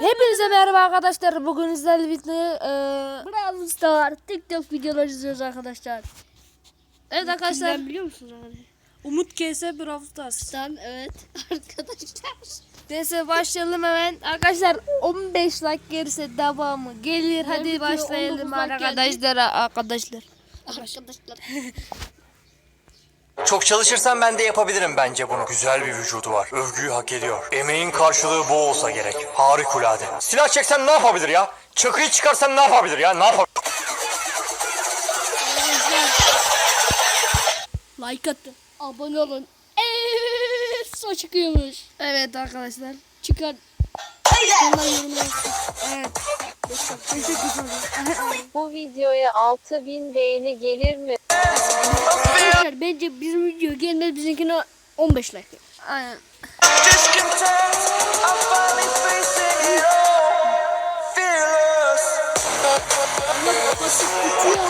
Hepinize merhaba arkadaşlar. Bugün sizlerle birlikte eee Brawl Star TikTok videoları izliyoruz arkadaşlar. Evet arkadaşlar. Kimden biliyor musunuz arkadaşlar? Umut KS Brawl Stars. Stan evet arkadaşlar. Neyse başlayalım hemen. Arkadaşlar 15 like gelirse devamı gelir. Hadi başlayalım 19 like arkadaşlar. Arkadaşlar. Arkadaşlar. Çok çalışırsam ben de yapabilirim bence bunu. Güzel bir vücudu var. Övgüyü hak ediyor. Emeğin karşılığı bu olsa gerek. Harikulade. Silah çeksen ne yapabilir ya? Çakıyı çıkarsan ne yapabilir ya? Ne yapabilir? Like atın. Abone olun. Eee çıkıyormuş. Evet arkadaşlar. Çıkar. Çıkanlar videoya 6000 beğeni gelir mi? Arkadaşlar bence bizim video gelmez bizimkine 15 like. Aynen. Basit bitiyor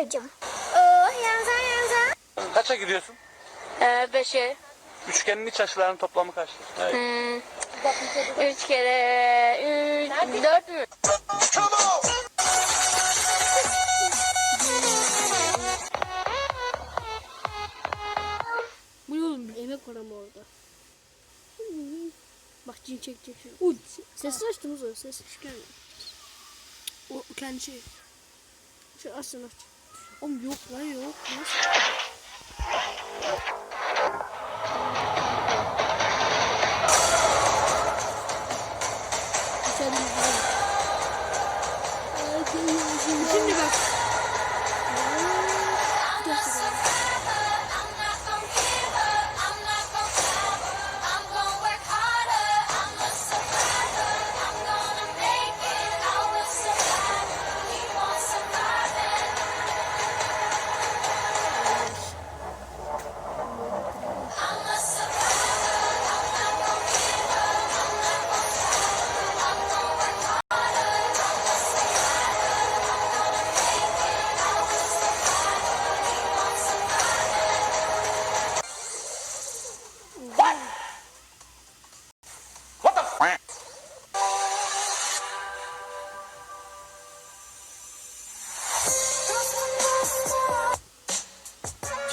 üzülmek yok bacım. Oh yanza yanza. Kaça gidiyorsun? Ee, beşe. Üçgenin iç açılarının toplamı kaçtır? Evet. Hmm, üç kere üç, dört mü? Bu ne oğlum emek var ama orada. Bak cin çekecek şimdi. Uy sesini açtınız o ses çıkarmıyor. O kendi şey. Şu açsın aç. Oğlum yok lan yok. Nasıl?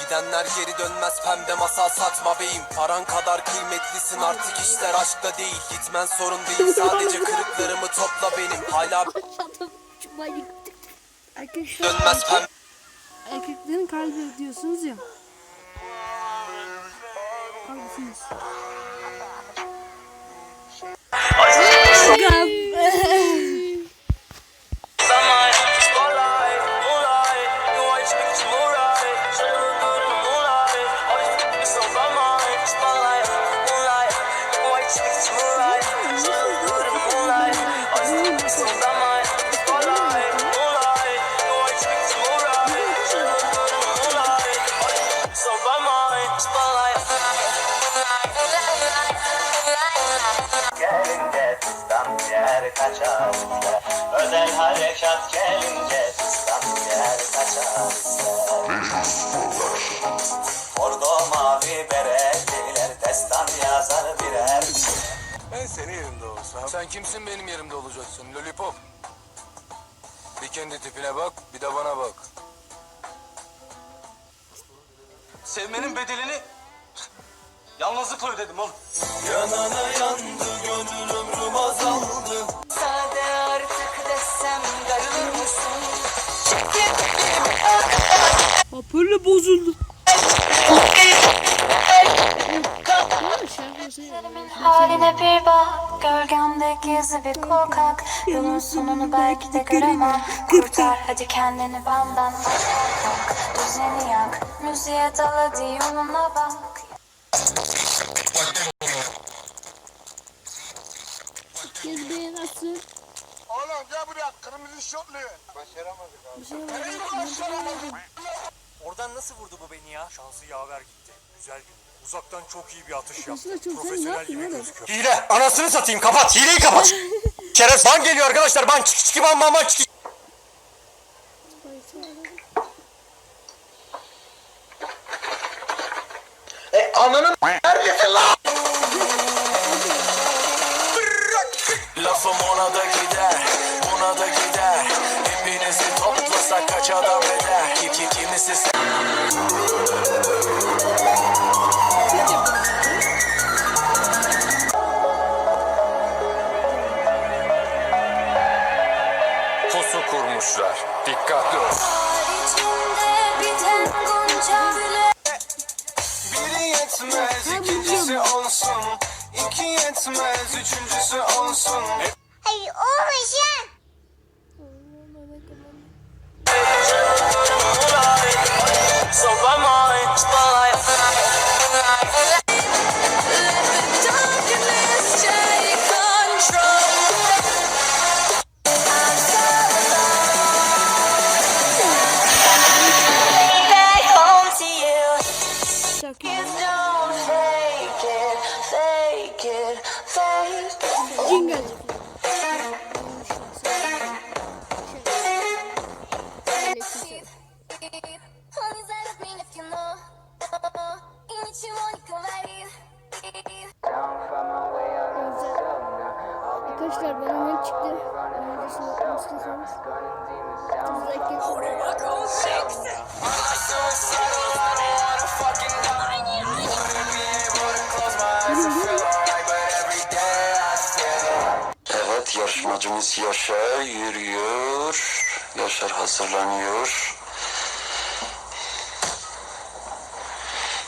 Gidenler geri dönmez pembe masal satma beyim Paran kadar kıymetlisin artık işler aşkta değil Gitmen sorun değil sadece kırıklarımı topla benim Hala. Arkadaşlar dönmez pembe erkeklerin kalbi diyorsunuz ya. Haklısınız. Harekat gelince sistem yer kaçar. Bordo mavi bereliler destan yazar birer. Ben senin yerinde olsam Sen kimsin benim yerimde olacaksın? Lollipop. Bir kendi tipine bak bir de bana bak. Sevmenin bedelini yalnızlıkla ödedim oğlum. Yanana yandı gönül ömrüm azaldı Hoparlör bozuldu. Haline bir bak, gölgemde gizli bir korkak. Yolun sonunu belki de göremem. Kurtar. Hadi kendini benden Bak, düzeni yak, müziğe dal hadi yoluna bak Oğlum gel buraya kırmızı şortlu. Başaramadık abi. Oradan nasıl vurdu bu beni ya? Şansı yaver gitti. Güzel gün. Uzaktan çok iyi bir atış yaptı. Profesyonel gibi gözüküyor. Hile! Anasını satayım kapat! Hileyi kapat! Keres ban geliyor arkadaşlar. Ban çık çık ban ban ban çık. Dikkatli ol. Biri yetmez, ikincisi olsun. İki yetmez, üçüncüsü olsun Evet yarışmacımız Yaşar yürüyor. Yaşar hazırlanıyor.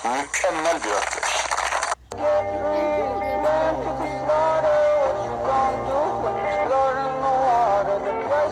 Mükemmel bir atlayış.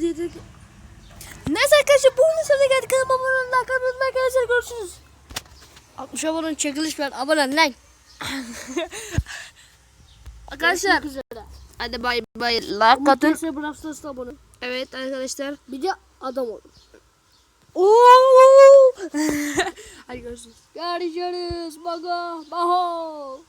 gecedik. Neyse arkadaşlar bu videonun sonuna geldik. Kanalıma abone olun. like atmayı unutmayın arkadaşlar. Görüşürüz. 60 abone çekiliş ver. Abone ol lan. Arkadaşlar hadi bay bay. Like atın. Stars'ta abone. Evet arkadaşlar. Bir de adam olun. Oo! hadi görüşürüz. Görüşürüz. Baga. Baho.